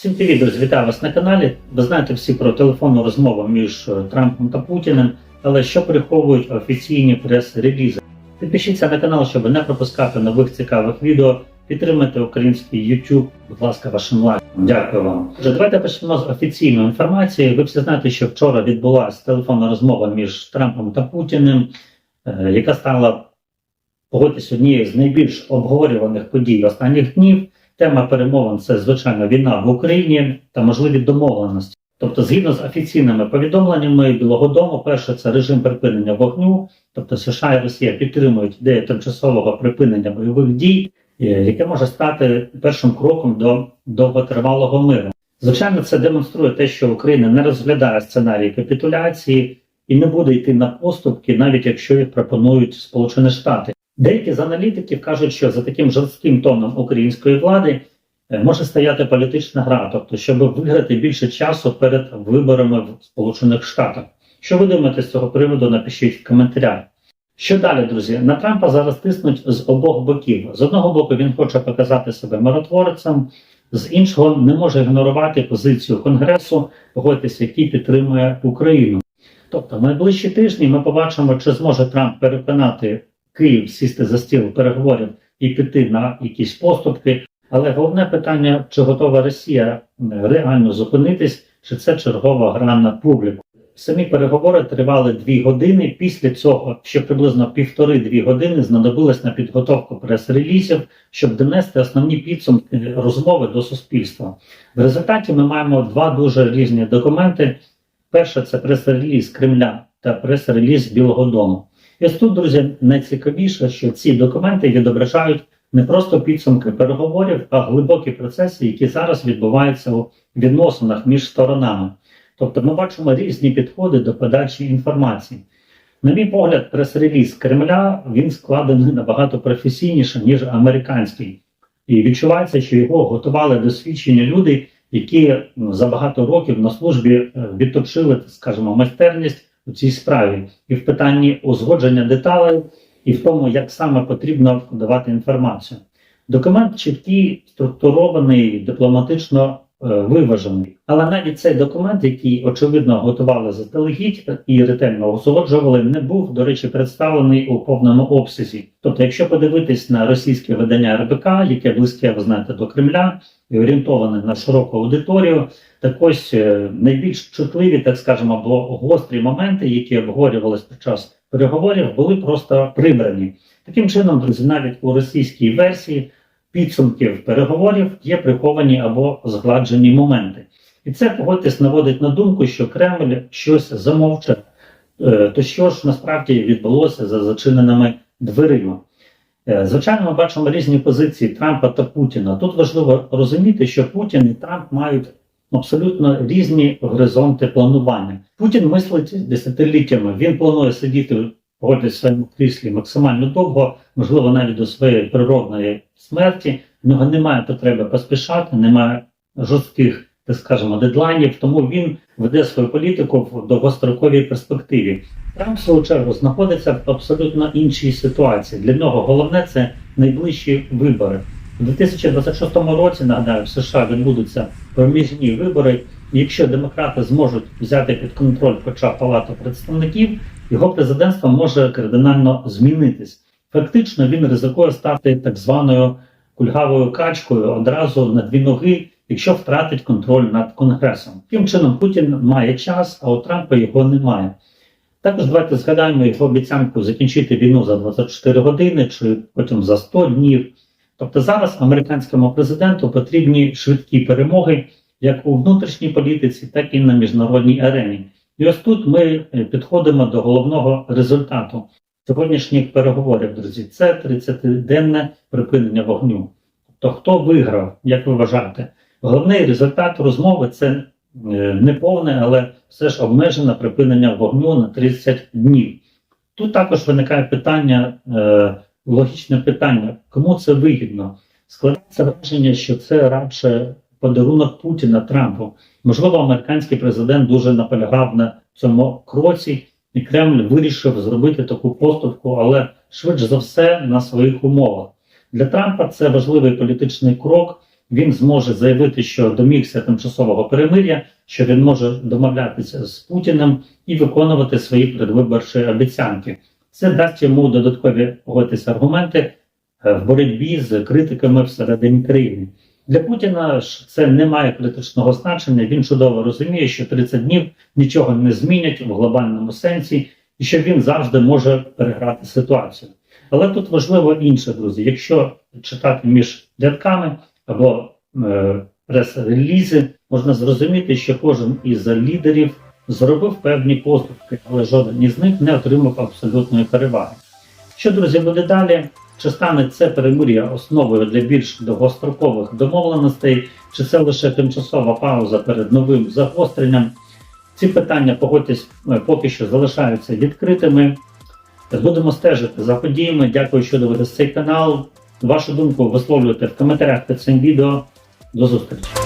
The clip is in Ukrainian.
Всім привіт, вітаю вас на каналі. Ви знаєте всі про телефонну розмову між е, Трампом та Путіним, але що приховують офіційні прес-релізи. Підпишіться на канал, щоб не пропускати нових цікавих відео. Підтримайте український YouTube, будь ласка, вашим лайком. Дякую вам. Отже, давайте почнемо з офіційної інформації. Ви всі знаєте, що вчора відбулася телефонна розмова між Трампом та Путіним, е, яка стала погодьтесь однією з найбільш обговорюваних подій останніх днів. Тема перемовин це звичайно війна в Україні та можливі домовленості. Тобто, згідно з офіційними повідомленнями Білого Дому, перше це режим припинення вогню, тобто США і Росія підтримують ідею тимчасового припинення бойових дій, е, яке може стати першим кроком до довготривалого миру. Звичайно, це демонструє те, що Україна не розглядає сценарій капітуляції і не буде йти на поступки, навіть якщо їх пропонують Сполучені Штати. Деякі з аналітиків кажуть, що за таким жорстким тоном української влади е, може стояти політична гра, тобто, щоб виграти більше часу перед виборами в Сполучених Штатах. Що ви думаєте з цього приводу? Напишіть в коментарях. Що далі, друзі? На Трампа зараз тиснуть з обох боків. З одного боку, він хоче показати себе миротворцем, з іншого не може ігнорувати позицію Конгресу, погодьтеся, який підтримує Україну. Тобто, в найближчі тижні ми побачимо, чи зможе Трамп переконати Київ сісти за стіл переговорів і піти на якісь поступки. Але головне питання, чи готова Росія реально зупинитись, чи це чергова гра на публіку. Самі переговори тривали дві години. Після цього ще приблизно півтори-дві години знадобилось на підготовку прес-релізів, щоб донести основні підсумки розмови до суспільства. В результаті ми маємо два дуже різні документи. Перше це прес-реліз Кремля та прес-реліз Білого Дому. І ось тут, друзі, найцікавіше, що ці документи відображають не просто підсумки переговорів, а глибокі процеси, які зараз відбуваються у відносинах між сторонами. Тобто ми бачимо різні підходи до подачі інформації. На мій погляд, прес-реліз Кремля він складений набагато професійніше, ніж американський. І відчувається, що його готували досвідчені люди, які ну, за багато років на службі е, відточили, скажімо, майстерність у цій справі і в питанні узгодження деталей, і в тому, як саме потрібно подавати інформацію. Документ чіткий, структурований, дипломатично виважений. Але навіть цей документ, який очевидно готували заздалегідь і ретельно узгоджували, не був, до речі, представлений у повному обсязі. Тобто, якщо подивитись на російське видання РБК, яке близьке, ви знаєте, до Кремля і орієнтоване на широку аудиторію, так ось е, найбільш чутливі, так скажемо, або гострі моменти, які обговорювалися під час переговорів, були просто прибрані. Таким чином, друзі, навіть у російській версії підсумків переговорів є приховані або згладжені моменти. І це погодьтесь наводить на думку, що Кремль щось замовчав. Е, То що ж насправді відбулося за зачиненими дверима? Е, Звичайно, ми бачимо різні позиції Трампа та Путіна. Тут важливо розуміти, що Путін і Трамп мають абсолютно різні горизонти планування. Путін мислить десятиліттями. Він планує сидіти погодьтесь в своєму кріслі максимально довго, можливо, навіть до своєї природної смерті. В нього немає потреби поспішати, немає жорстких, так скажемо, дедлайнів. Тому він веде свою політику в довгостроковій перспективі. Трамп, в свою чергу, знаходиться в абсолютно іншій ситуації. Для нього головне це найближчі вибори. У 2026 році, нагадаю, в США відбудуться проміжні вибори. Якщо демократи зможуть взяти під контроль хоча палату представників, його президентство може кардинально змінитись. Фактично, він ризикує стати так званою кульгавою качкою одразу на дві ноги, якщо втратить контроль над конгресом. Таким чином, Путін має час, а у Трампа його немає. Також давайте згадаємо його обіцянку закінчити війну за 24 години чи потім за 100 днів. Тобто зараз американському президенту потрібні швидкі перемоги як у внутрішній політиці, так і на міжнародній арені. І ось тут ми е, підходимо до головного результату сьогоднішніх переговорів, друзі. Це 30-денне припинення вогню. Тобто, хто виграв, як ви вважаєте? Головний результат розмови це е, не повне, але все ж обмежене припинення вогню на 30 днів. Тут також виникає питання, е, логічне питання, кому це вигідно? Складається враження, що це радше подарунок Путіна Трампу. Можливо, американський президент дуже наполягав на цьому кроці, і Кремль вирішив зробити таку поступку, але швидше за все на своїх умовах. Для Трампа це важливий політичний крок, він зможе заявити, що домігся тимчасового перемир'я, що він може домовлятися з Путіним і виконувати свої передвиборчі обіцянки. Це дасть йому додаткові погодитися аргументи е, в боротьбі з критиками всередині країни. Для Путіна ж це не має критичного значення. Він чудово розуміє, що 30 днів нічого не змінять в глобальному сенсі, і що він завжди може переграти ситуацію. Але тут важливо інше, друзі. Якщо читати між рядками або е, прес-релізи, можна зрозуміти, що кожен із лідерів зробив певні поступки, але жоден із них не отримав абсолютної переваги. Що, друзі, буде далі? Чи стане це перемир'я основою для більш довгострокових домовленостей, чи це лише тимчасова пауза перед новим загостренням? Ці питання, погодьтесь, е, поки що залишаються відкритими. Будемо стежити за подіями. Дякую, що дивитесь цей канал. Вашу думку висловлюйте в коментарях під цим відео. До зустрічі!